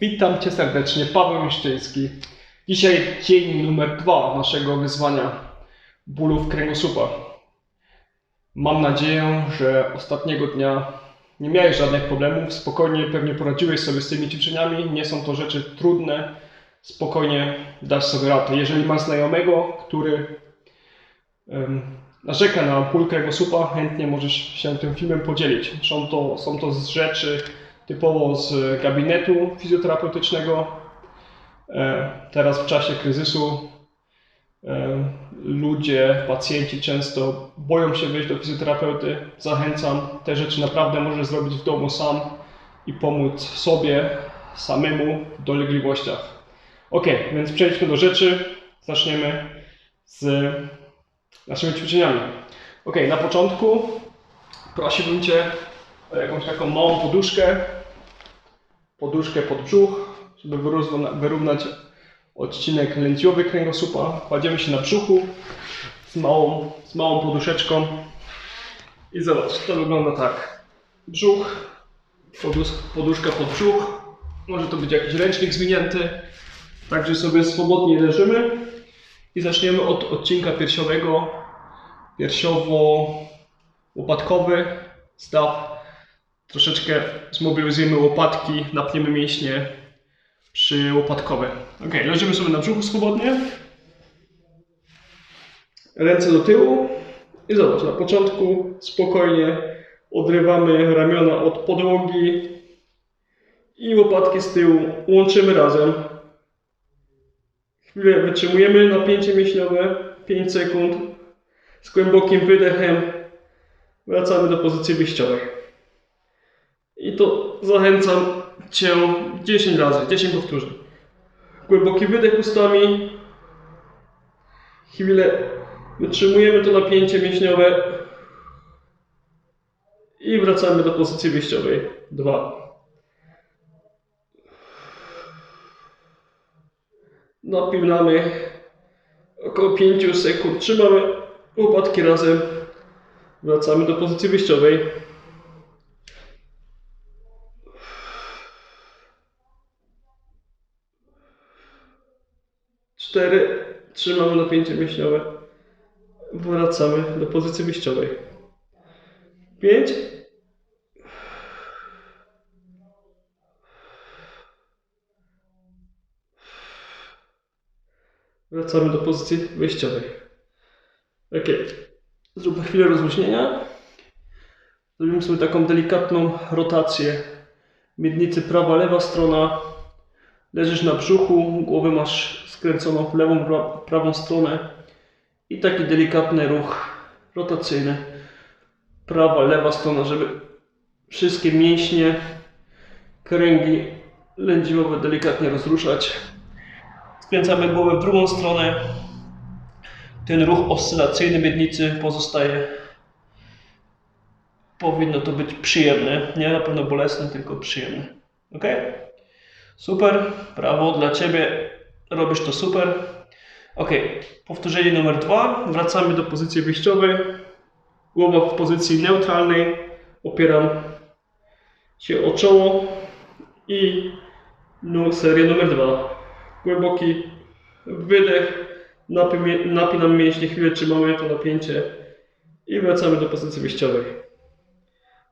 Witam Cię serdecznie, Paweł Miszczyński. Dzisiaj dzień numer dwa naszego wyzwania bólów kręgosłupa. Mam nadzieję, że ostatniego dnia nie miałeś żadnych problemów, spokojnie pewnie poradziłeś sobie z tymi ćwiczeniami, nie są to rzeczy trudne, spokojnie dasz sobie radę. Jeżeli masz znajomego, który em, narzeka na ból kręgosłupa, chętnie możesz się tym filmem podzielić. Są to, są to rzeczy typowo z gabinetu fizjoterapeutycznego. E, Teraz w czasie kryzysu e, ludzie, pacjenci często boją się wyjść do fizjoterapeuty. Zachęcam, te rzeczy naprawdę możesz zrobić w domu sam i pomóc sobie samemu w dolegliwościach. Ok, więc przejdźmy do rzeczy. Zaczniemy z naszymi ćwiczeniami. Ok, na początku prosiłbym Cię o jakąś taką małą poduszkę, poduszkę pod brzuch, żeby wyrówna- wyrównać odcinek lędźwiowy kręgosłupa. Kładziemy się na brzuchu z małą, z małą poduszeczką i zobacz, to wygląda tak. Brzuch, podus, poduszka pod brzuch, może to być jakiś ręcznik zwinięty, także sobie swobodnie leżymy i zaczniemy od odcinka piersiowego, piersiowo-łopatkowy, staw, troszeczkę zmobilizujemy łopatki, napniemy mięśnie przyłopatkowe. Ok, leżymy sobie na brzuchu swobodnie. Ręce do tyłu. I zobacz, na początku spokojnie odrywamy ramiona od podłogi i łopatki z tyłu łączymy razem. Chwilę wytrzymujemy napięcie mięśniowe, 5 sekund. Z głębokim wydechem wracamy do pozycji wyjściowej. I to zachęcam Cię 10 razy, 10 powtórzeń. Głęboki wydech ustami. Chwilę wytrzymujemy to napięcie mięśniowe. I wracamy do pozycji wyjściowej. 2. Napinamy około 5 sekund. Trzymamy łopatki razem. Wracamy do pozycji wyjściowej. Cztery. Trzymamy napięcie mięśniowe. Wracamy do pozycji wyjściowej. Pięć. Wracamy do pozycji wyjściowej. Ok. Zróbmy chwilę rozluźnienia. Zrobimy sobie taką delikatną rotację miednicy prawa, lewa strona. Leżysz na brzuchu, głowę masz skręconą w lewą, pra- prawą stronę i taki delikatny ruch rotacyjny. Prawa, lewa strona, żeby wszystkie mięśnie, kręgi lędźwiowe delikatnie rozruszać. Skręcamy głowę w drugą stronę. Ten ruch oscylacyjny miednicy pozostaje. Powinno to być przyjemne, nie na pewno bolesne, tylko przyjemne. Ok? Super, brawo dla Ciebie, robisz to super. Ok, powtórzenie numer dwa. Wracamy do pozycji wyjściowej. Głowa w pozycji neutralnej. Opieram się o czoło i no, serię numer dwa. Głęboki wydech, napie- napinam mięśnie, chwilę trzymamy to napięcie i wracamy do pozycji wyjściowej.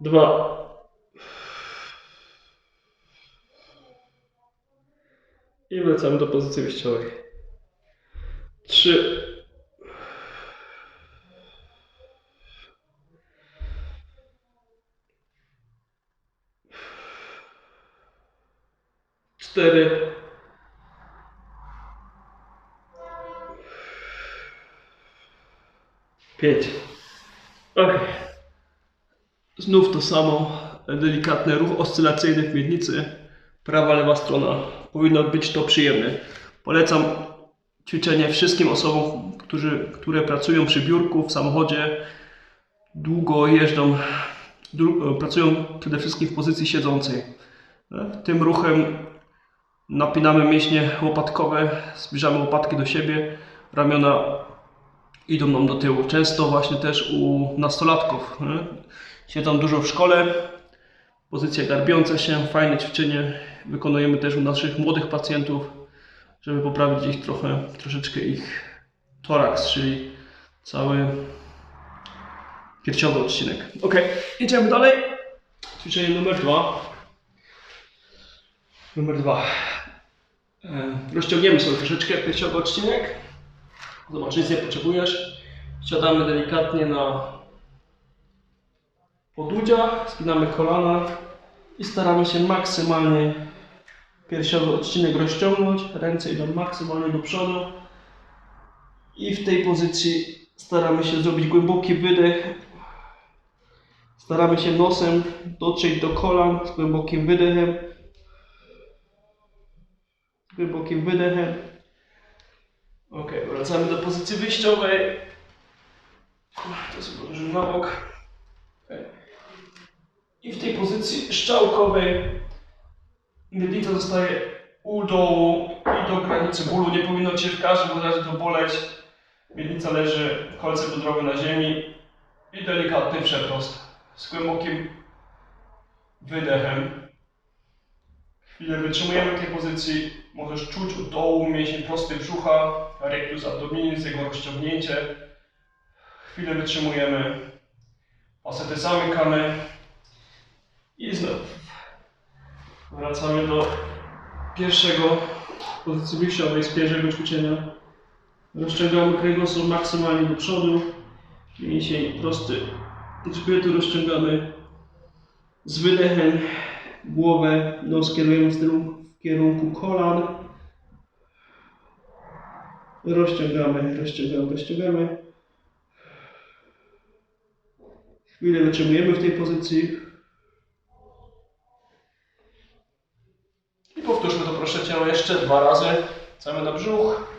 Dwa. I wracamy do pozycji wyjściowej. Trzy. Cztery. Pięć. Ok. Znów to samo. Delikatny ruch oscylacyjny w miednicy. Prawa, lewa strona. Powinno być to przyjemne. Polecam ćwiczenie wszystkim osobom, którzy, które pracują przy biurku, w samochodzie, długo jeżdżą, pracują przede wszystkim w pozycji siedzącej. Tym ruchem napinamy mięśnie łopatkowe, zbliżamy łopatki do siebie, ramiona idą nam do tyłu. Często właśnie też u nastolatków nie? siedzą dużo w szkole, Pozycja garbiąca się, fajne ćwiczenie. Wykonujemy też u naszych młodych pacjentów, żeby poprawić ich trochę, troszeczkę ich toraks, czyli cały piersiowy odcinek. Ok, idziemy dalej. Ćwiczenie numer dwa. Numer dwa. E, Rozciągniemy sobie troszeczkę piersiowy odcinek. Zobacz, nic nie potrzebujesz. Siadamy delikatnie na podudzia, spinamy kolana i staramy się maksymalnie piersiowy odcinek rozciągnąć. Ręce idą maksymalnie do przodu. I w tej pozycji staramy się zrobić głęboki wydech. Staramy się nosem dotrzeć do kolan z głębokim wydechem. Z głębokim wydechem. Ok, wracamy do pozycji wyjściowej. To sobie położymy na bok. Okej. I w tej pozycji szczałkowej miednica zostaje u dołu i do granicy bólu. Nie powinno Cię w każdym razie to boleć. Miednica leży, kolce biodrowe na ziemi i delikatny przeprost z głębokim wydechem. Chwilę wytrzymujemy w tej pozycji. Możesz czuć u dołu mięsień prosty brzucha, rectus abdominis, jego rozciągnięcie. Chwilę wytrzymujemy. Pasety zamykamy. I znowu wracamy do pierwszego pozycji wyjściowej z pierwszego ćwiczenia. Rozciągamy kręgosłup maksymalnie do przodu. Mięsień prosty grzbietu rozciągamy z wydechem. Głowę, nos kierujemy w kierunku kolan. Rozciągamy, rozciągamy, rozciągamy. Chwilę wytrzymujemy w tej pozycji. I powtórzmy to proszę cię jeszcze dwa razy. Wracamy na brzuch.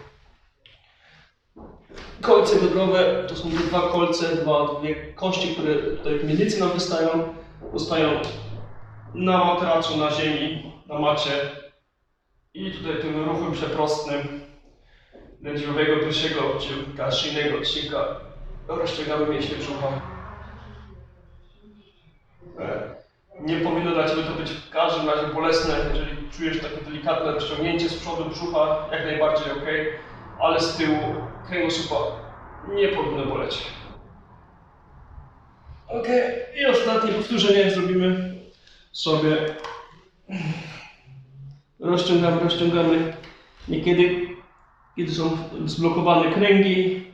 Kolce biodrowe to są dwa kolce, dwa, dwie kości, które tutaj w miednicy nam wystają. Zostają na matracu, na ziemi, na macie. I tutaj tym ruchem przeprostnym lędźwiowego pierwszego odcinka, szyjnego odcinka rozciągamy mięśnie brzucha. E, Nie powinno dla Ciebie to być w każdym razie bolesne, jeżeli czujesz takie delikatne rozciągnięcie z przodu brzucha, jak najbardziej ok, ale z tyłu kręgosłupa nie powinno boleć. Ok, i ostatnie powtórzenie zrobimy sobie. Rozciągamy, rozciągamy. Niekiedy, kiedy są zblokowane kręgi,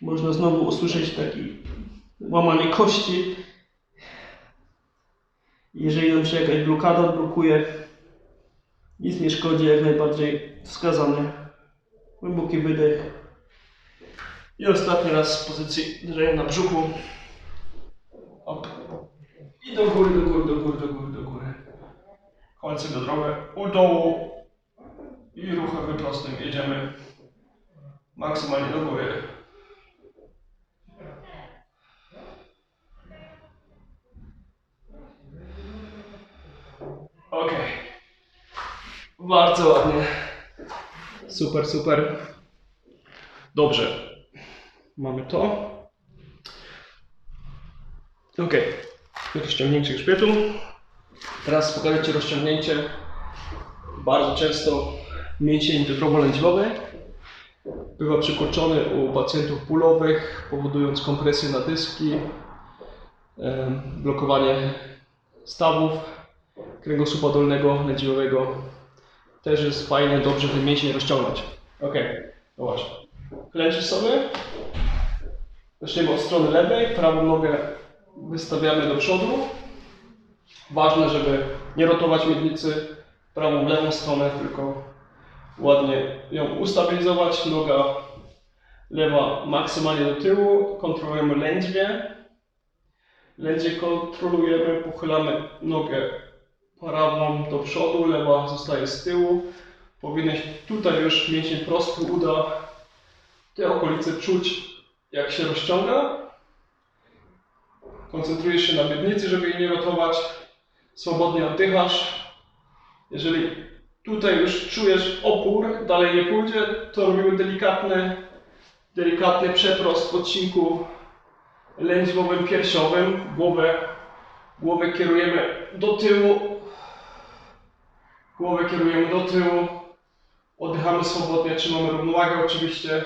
można znowu usłyszeć taki łamanie kości. Jeżeli nam się jakaś blokada blokuje, nic nie szkodzi, jak najbardziej wskazany. Głęboki wydech. I ostatni raz z pozycji leżenia na brzuchu. Op. I do góry, do góry, do góry, do góry, do góry. Kolce biodrowe u dołu. I ruchem wyprostym jedziemy maksymalnie do góry. Ok. Bardzo ładnie. Super, super. Dobrze. Mamy to. Ok. Rozciągnięcie grzbietu. Teraz pokażę Ci rozciągnięcie bardzo często mięsień biodrowo-lędźwiowy. Bywa przykurczony u pacjentów bólowych, powodując kompresję na dyski, blokowanie stawów, kręgosłupa dolnego, lędźwiowego. Też jest fajnie, dobrze ten mięsień rozciągnąć. Ok, no właśnie. Klęczysz sobie. Zaczniemy od strony lewej, prawą nogę wystawiamy do przodu. Ważne, żeby nie rotować miednicy prawą, lewą stronę, tylko ładnie ją ustabilizować. Noga lewa maksymalnie do tyłu, kontrolujemy lędźwie. Lędźwie kontrolujemy, pochylamy nogę prawą do przodu, lewa zostaje z tyłu. Powinieneś tutaj już mięsień prosty uda te okolice czuć, jak się rozciąga. Koncentrujesz się na miednicy, żeby jej nie rotować. Swobodnie oddychasz. Jeżeli tutaj już czujesz opór, dalej nie pójdzie, to robimy delikatny, delikatny przeprost w odcinku lędźwowym piersiowym. Głowę Głowę kierujemy do tyłu. Głowę kierujemy do tyłu. Oddychamy swobodnie, trzymamy równowagę oczywiście.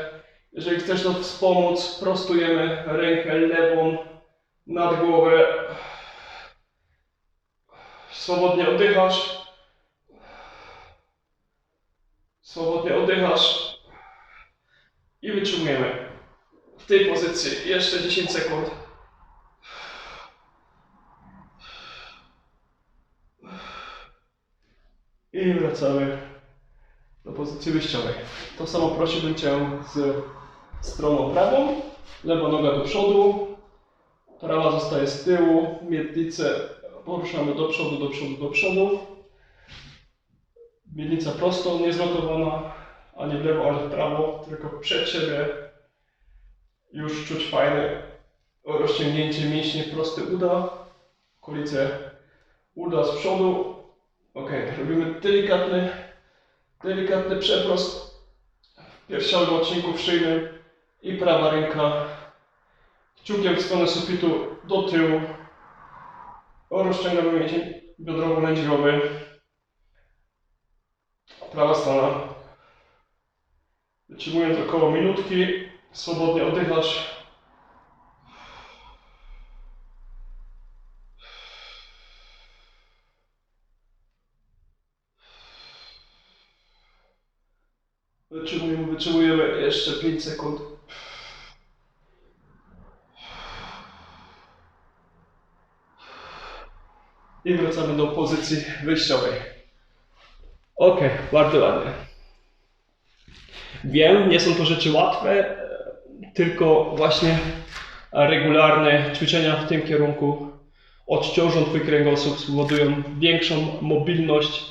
Jeżeli chcesz to wspomóc, prostujemy rękę lewą nad głowę. Swobodnie oddychasz. Swobodnie oddychasz. I wytrzymujemy w tej pozycji jeszcze 10 sekund. I wracamy do pozycji wyjściowej. To samo prosiłbym Cię z stroną prawą. Lewa noga do przodu, prawa zostaje z tyłu, miednicę poruszamy do przodu, do przodu, do przodu. Miednica prosto, niezrotowana, ani w lewo, ani w prawo, tylko przed siebie. Już czuć fajne rozciągnięcie mięśni prosty uda, okolice uda z przodu. Ok, robimy delikatny, delikatny przeprost w piersiowym odcinku szyjnym i prawa ręka kciukiem w stronę sufitu do tyłu. Rozciągamy mięsień biodrowo-lędźwiowy. Prawa strona. Wytrzymując około minutki, swobodnie oddychasz. Wytrzymujemy, wytrzymujemy jeszcze 5 sekund. I wracamy do pozycji wyjściowej. Ok, bardzo ładnie. Wiem, nie są to rzeczy łatwe, tylko właśnie regularne ćwiczenia w tym kierunku odciążą Twój kręgosłup, spowodują większą mobilność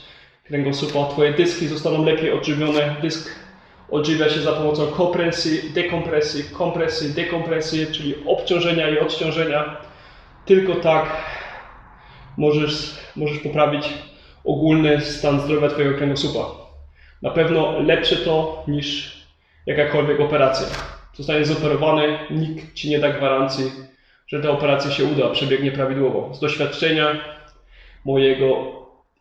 kręgosłupa. Twoje dyski zostaną lepiej odżywione. Dysk odżywia się za pomocą kompresji, dekompresji, kompresji, dekompresji, czyli obciążenia i odciążenia. Tylko tak możesz, możesz poprawić ogólny stan zdrowia Twojego kręgosłupa. Na pewno lepsze to niż jakakolwiek operacja. Zostaniesz zoperowany, nikt Ci nie da gwarancji, że ta operacja się uda, przebiegnie prawidłowo. Z doświadczenia mojego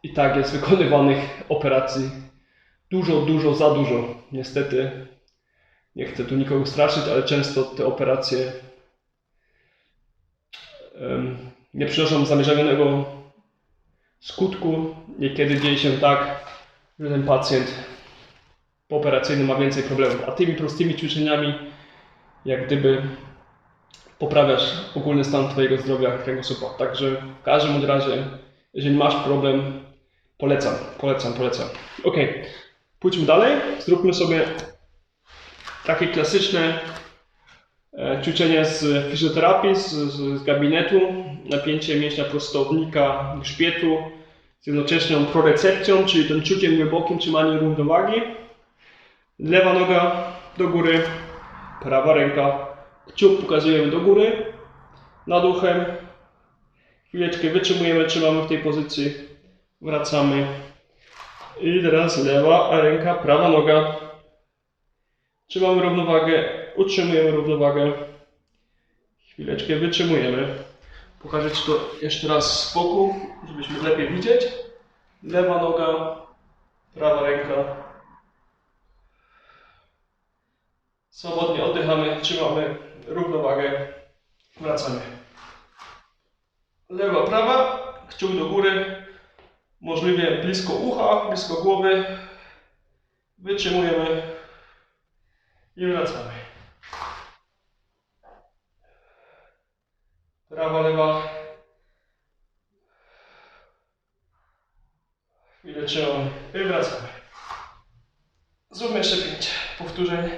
i tak jest wykonywanych operacji dużo, dużo, za dużo. Niestety, nie chcę tu nikogo straszyć, ale często te operacje nie przynoszą zamierzonego skutku. Niekiedy dzieje się tak, że ten pacjent pooperacyjny ma więcej problemów, a tymi prostymi ćwiczeniami jak gdyby poprawiasz ogólny stan Twojego zdrowia kręgosłupa. Także w każdym razie, jeżeli masz problem, polecam, polecam, polecam. Ok, pójdźmy dalej. Zróbmy sobie takie klasyczne e, ćwiczenie z fizjoterapii, z, z, gabinetu. Napięcie mięśnia prostownika grzbietu z jednoczesną prorecepcją, czyli tym czuciem głębokim, trzymaniem równowagi. Lewa noga do góry, prawa ręka, kciuk pokazujemy do góry, nad uchem. Chwileczkę wytrzymujemy, trzymamy w tej pozycji, wracamy. I teraz lewa ręka, prawa noga. Trzymamy równowagę, utrzymujemy równowagę. Chwileczkę wytrzymujemy. Pokażę Ci to jeszcze raz z boku, żebyśmy lepiej widzieć. Lewa noga, prawa ręka. Swobodnie oddychamy, trzymamy równowagę. Wracamy. Lewa, prawa, kciuk do góry. Możliwie blisko ucha, blisko głowy. Wytrzymujemy i wracamy. Prawa, lewa. Chwilę trzymamy i wracamy. Zróbmy jeszcze pięć powtórzeń.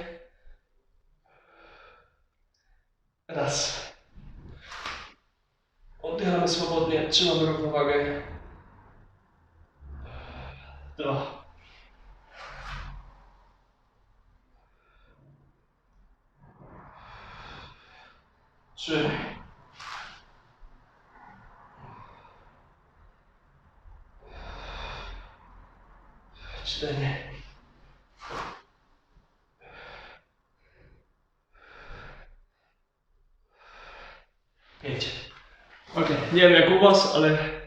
Raz. Oddychamy swobodnie, trzymamy równowagę. Trzy. Cztery. Pięć. Ok. Nie wiem jak u Was, ale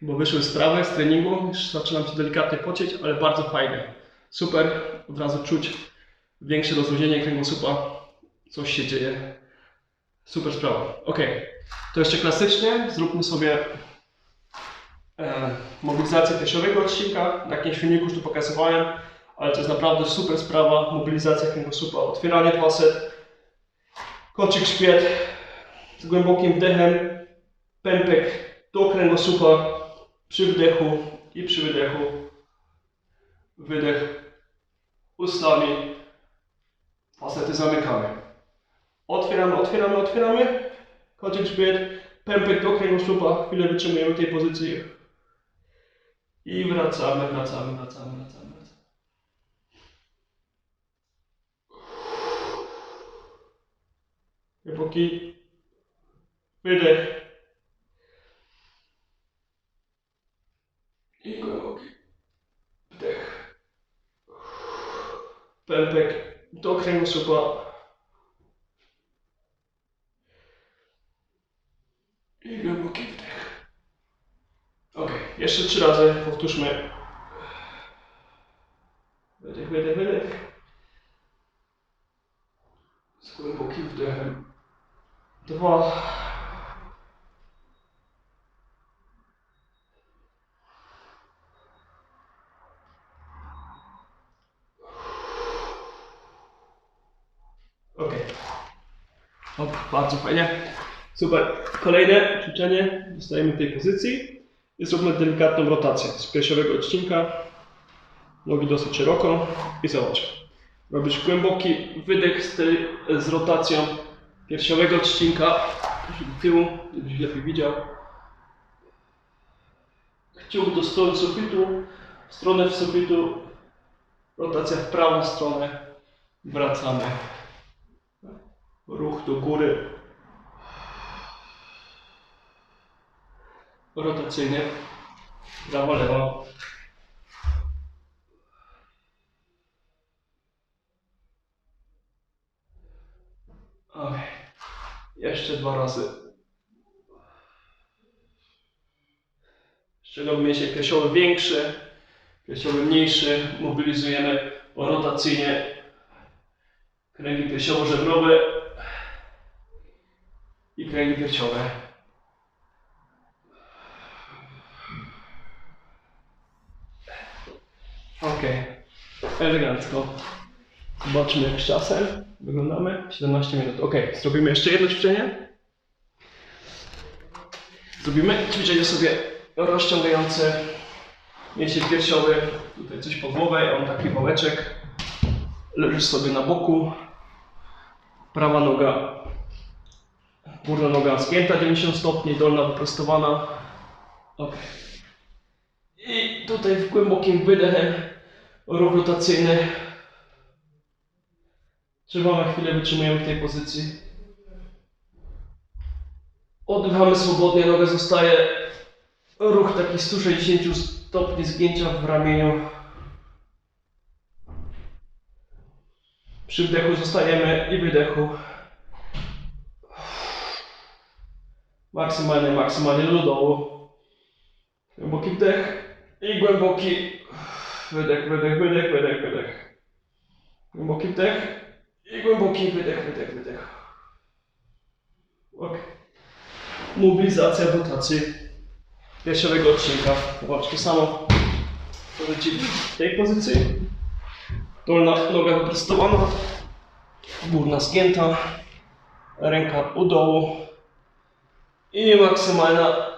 chyba wyszły sprawy z treningu. Zaczynam się delikatnie pocieć, ale bardzo fajnie. Super, od razu czuć większe rozluźnienie kręgosłupa. Coś się dzieje. Super sprawa. Ok, to jeszcze klasycznie zróbmy sobie e, mobilizację piersiowego odcinka. Na jakimś filmiku już tu pokazywałem, ale to jest naprawdę super sprawa. Mobilizacja kręgosłupa, otwieranie facet, koczyk szpiet z głębokim wdechem, pępek do kręgosłupa przy wdechu i przy wydechu. Wydech ustami, facety zamykamy. Otwieramy, otwieramy, otwieramy. Koczyk grzbiet, pępek do kręgosłupa. Chwilę wytrzymujemy tej pozycji. I wracamy, wracamy, wracamy, wracamy. wracamy. Wydech. I głęboki wdech. Pępek do kręgosłupa. I głęboki wdech. Ok, jeszcze trzy razy powtórzmy. Wydech, wydech, wydech. Z głębokim wdechem. Dwa. Ok. Hop, bardzo fajnie. Super. Kolejne ćwiczenie. Zostajemy w tej pozycji i zróbmy delikatną rotację z piersiowego odcinka. Nogi dosyć szeroko i zobacz. Robisz głęboki wydech z, tej, z rotacją piersiowego odcinka do tyłu, żebyś lepiej widział. Kciuk do strony sufitu, w stronę sufitu, rotacja w prawą stronę, wracamy. Ruch do góry. Rotacyjny. Prawo, lewo. Ok. Jeszcze dwa razy. Czego mięsień piersiowy większy, piersiowy mniejszy. Mobilizujemy rotacyjnie kręgi piersiowo-żebrowe i kręgi piersiowe. Ok, elegancko. Zobaczmy jak z czasem wyglądamy. 17 minut. Ok, zrobimy jeszcze jedno ćwiczenie. Zrobimy ćwiczenie sobie rozciągające mięsień piersiowy. Tutaj coś po głowę, mam taki wałeczek. Leżysz sobie na boku. Prawa noga, górna noga zgięta 90 stopni, dolna wyprostowana. Ok. I tutaj w głębokim wydechem ruch rotacyjny. Trzymamy chwilę, wytrzymujemy w tej pozycji. Oddychamy swobodnie, noga zostaje. Ruch taki 160 stopni zgięcia w ramieniu. Przy wdechu zostajemy i wydechu. Maksymalnie, maksymalnie do dołu. Głęboki wdech i głęboki wydech, wydech, wydech, wydech, wydech. Głęboki wdech i głęboki wydech, wydech, wydech. Ok. Mobilizacja rotacji piersiowego odcinka. Zobacz, samo. Możecie w tej pozycji. Dolna noga wyprostowana. Górna zgięta. Ręka u dołu. I maksymalna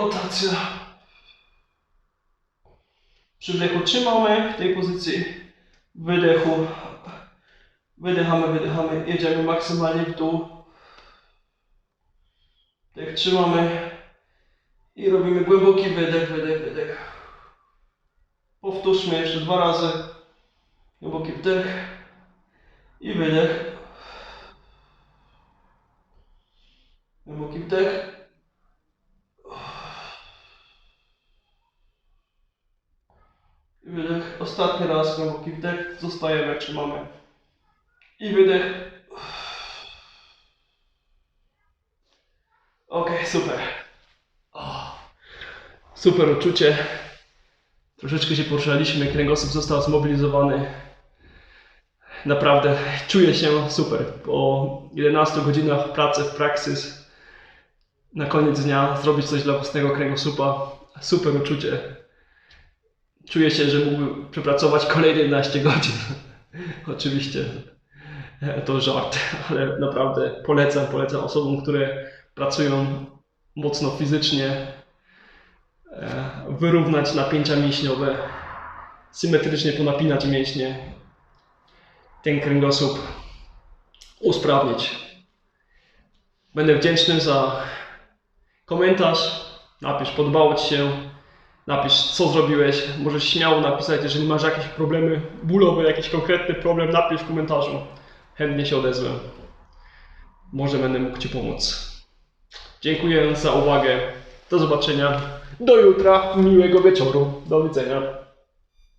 rotacja. Przy wdechu trzymamy w tej pozycji. Wydechu. Wydychamy, wydychamy. Jedziemy maksymalnie w dół. Tak trzymamy. I robimy głęboki wydech, wydech, wydech. Powtórzmy jeszcze dwa razy. Głęboki wdech i wydech. Głęboki wdech. I wydech. Ostatni raz głęboki wdech. Zostajemy, trzymamy. I wydech. Ok, super. Super uczucie. Troszeczkę się poruszaliśmy, kręgosłup został zmobilizowany. Naprawdę czuję się super. Po 11 godzinach pracy w praxis na koniec dnia zrobić coś dla własnego kręgosłupa. Super uczucie. Czuję się, że mógłbym przepracować kolejne 11 godzin. Oczywiście e, to żart, ale naprawdę polecam, polecam osobom, które pracują mocno fizycznie, e, wyrównać napięcia mięśniowe, symetrycznie ponapinać mięśnie, ten kręgosłup usprawnić. Będę wdzięczny za komentarz. Napisz, podobało Ci się. Napisz, co zrobiłeś. Możesz śmiało napisać, jeżeli masz jakieś problemy bólowe, jakiś konkretny problem, napisz w komentarzu. Chętnie się odezwę. Może będę mógł Ci pomóc. Dziękuję za uwagę. Do zobaczenia. Do jutra. Miłego wieczoru. Do widzenia.